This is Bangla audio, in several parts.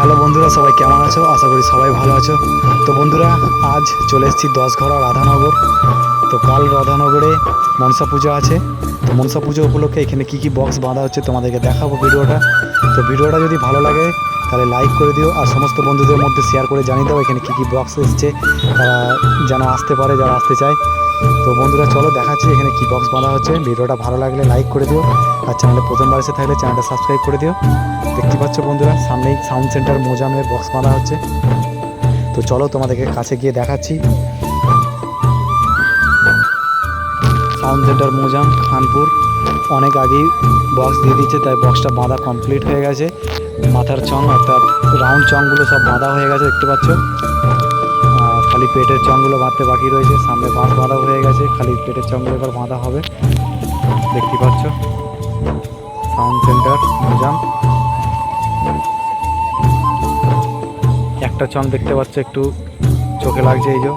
হ্যালো বন্ধুরা, সবাই কেমন আছো? আশা করি সবাই ভালো আছো। তো বন্ধুরা, আজ চলে এসেছি দশঘরা রাধানগর। তো কাল রাধানগরে মনসা পুজো আছে। তো মনসা পুজো উপলক্ষে এখানে কী কী বক্স বাঁধা হচ্ছে তোমাদেরকে দেখাবো ভিডিওটা। তো ভিডিওটা যদি ভালো লাগে, তাহলে লাইক করে দিও আর সমস্ত বন্ধুদের মধ্যে শেয়ার করে জানিয়ে দাও এখানে কী কী বক্স এসছে। তারা যেন আসতে পারে, যারা আসতে চায়। তো বন্ধুরা, চলো দেখাচ্ছি এখানে কি বক্স বাঁধা হচ্ছে। ভিডিওটা ভালো লাগলে লাইক করে দিও আর চ্যানেলে প্রথমবার এসে থাকলে চ্যানেলটা সাবস্ক্রাইব করে দিও। দেখতে পাচ্ছ বন্ধুরা, সামনেই সাউন্ড সেন্টার মোজামের বক্স বাঁধা হচ্ছে। তো চলো তোমাদেরকে কাছে গিয়ে দেখাচ্ছি। Sound centre Mojam, Khanpur. অনেক আগেই বক্স দিয়ে দিচ্ছে, তাই বক্সটা বাঁধা কমপ্লিট হয়ে গেছে। মাথার চং অর্থাৎ রাউন্ড চংগুলো সব বাঁধা হয়ে গেছে, দেখতে পাচ্ছ? পেটের চংগুলো বাঁধতে বাকি রয়েছে। সামনে বাঁশ বাঁধা হয়ে গেছে। খালি পেটের চংগুলো এবার বাঁধা হবে। দেখতে পাচ্ছ? সাউন্ড সেন্টার মোজাম একটা চং দেখতে পাচ্ছ একটু চোখে লাগছে এই যে।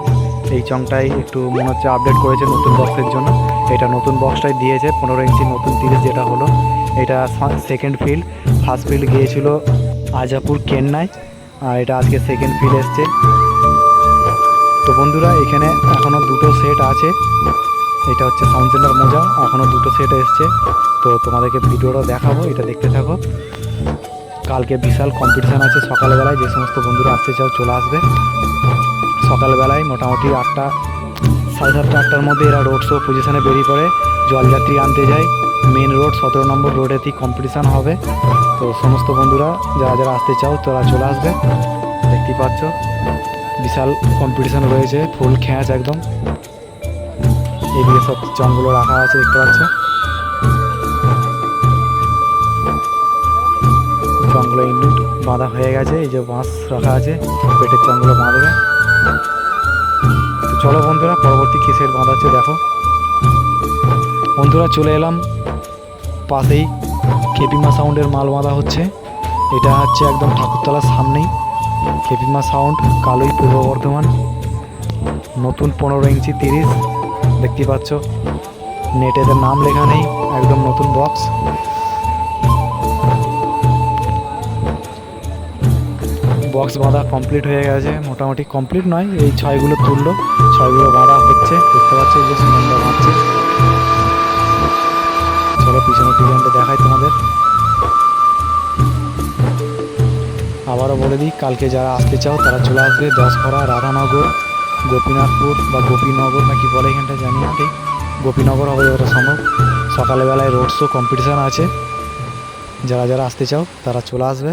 এই চংটাই একটু মনে হচ্ছে আপডেট করেছে নতুন বক্সের জন্য। এটা নতুন বক্সটাই দিয়েছে। পনেরো ইঞ্চি নতুন তিরিশ যেটা হলো। এটা সেকেন্ড ফিল্ড ফার্স্ট ফিল্ড গিয়েছিল আজাপুর, চেন্নাই। আর এটা আজকে সেকেন্ড ফিল্ড এসছে। তো বন্ধুরা, এখানে এখনও দুটো সেট আছে। এটা হচ্ছে সাউন্ড সেন্টার মোজা এখনও দুটো সেট এসছে। তো তোমাদেরকে ভিডিওটা দেখাবো, এটা দেখতে থাকো। কালকে বিশাল কম্পিটিশান আছে সকালবেলায়, যে সমস্ত বন্ধুরা আসতে চাও চলে আসবে। সকালবেলায় মোটামুটি আটটা, সাড়ে সাতটা, আটটার মধ্যে এরা রোড শো পজিশনে বেরিয়ে পড়ে। জলযাত্রী আনতে যায়। মেন রোড সতেরো নম্বর রোডেতেই কম্পিটিশান হবে। তো সমস্ত বন্ধুরা, যারা যারা আসতে চাও, তারা চলে আসবে। দেখতেই পাচ্ছ। বিশাল কম্পিটিশান রয়েছে, ফুল খেঁচ একদম। এদিকে সব চংগুলো রাখা আছে, দেখতে পাচ্ছ। চংগুলো ইউনিট বাঁধা হয়ে গেছে, এই যে বাঁশ রাখা আছে, পেটের চংগুলো বাঁধবে। চলো বন্ধুরা, পরবর্তী কিসের বাঁধাচ্ছে দেখো। বন্ধুরা, চলে এলাম। পাশেই কেপিমা সাউন্ডের মাল বাঁধা হচ্ছে। এটা হচ্ছে একদম ঠাকুরতলার সামনেই। কেপিমা সাউন্ড কালোই পূর্ব বর্ধমান। নতুন পনেরো ইঞ্চি তিরিশ, দেখতে পাচ্ছ। নেট এদের নাম লেখা নেই, একদম নতুন বক্স বক্স বাঁধা কমপ্লিট হয়ে গেছে, মোটামুটি কমপ্লিট নয়, এই ছয়গুলো তুললো, ছয়গুলো বাঁধা হচ্ছে, দেখতে পাচ্ছ যে সুনন্দা বাঁধছে। চলো পিছনে ডিজাইনটা দেখাই তোমাদের। আবারও বলে দিই, কালকে যারা আসতে চাও তারা চলে আসবে দশখরা, রাধানগর, গোপীনাথপুর বা গোপীনগর নাকি বলে এখানটা জানি না, ঠিক? গোপীনগর হবে ওটা সম্ভব। সকালবেলায় রোড শো কম্পিটিশান আছে। যারা যারা আসতে চাও তারা চলে আসবে।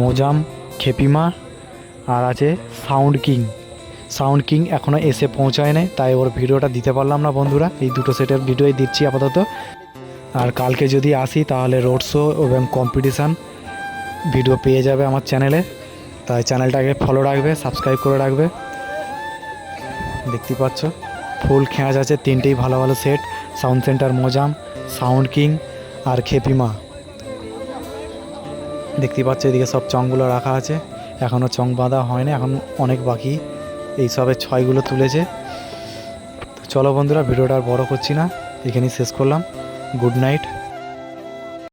মোজাম, খেপিমা আর আছে সাউন্ড কিং। সাউন্ড কিং এখনও এসে পৌঁছায় নাই তাই ওর ভিডিওটা দিতে পারলাম না বন্ধুরা। এই দুটো সেটের ভিডিওই দিচ্ছি আপাতত। আর কালকে যদি আসি তাহলে রোড শো এবং কম্পিটিশান ভিডিও পেয়ে যাবে আমার চ্যানেলে তাই চ্যানেলটাকে ফলো রাখবে সাবস্ক্রাইব করে রাখবে। দেখতে পাচ্ছ ফুল খেঁচ আছে, তিনটেই ভালো ভালো set sound centre Mojam sound king আর খেপিমা। দেখতে পাচ্ছ, এদিকে সব চংগুলো রাখা আছে। এখনও চং বাঁধা হয়নি, এখন অনেক বাকি। এই সবে ছয়গুলো তুলেছে। চলো বন্ধুরা, ভিডিওটা আর বড় করছি না। এখানেই শেষ করলাম। Good night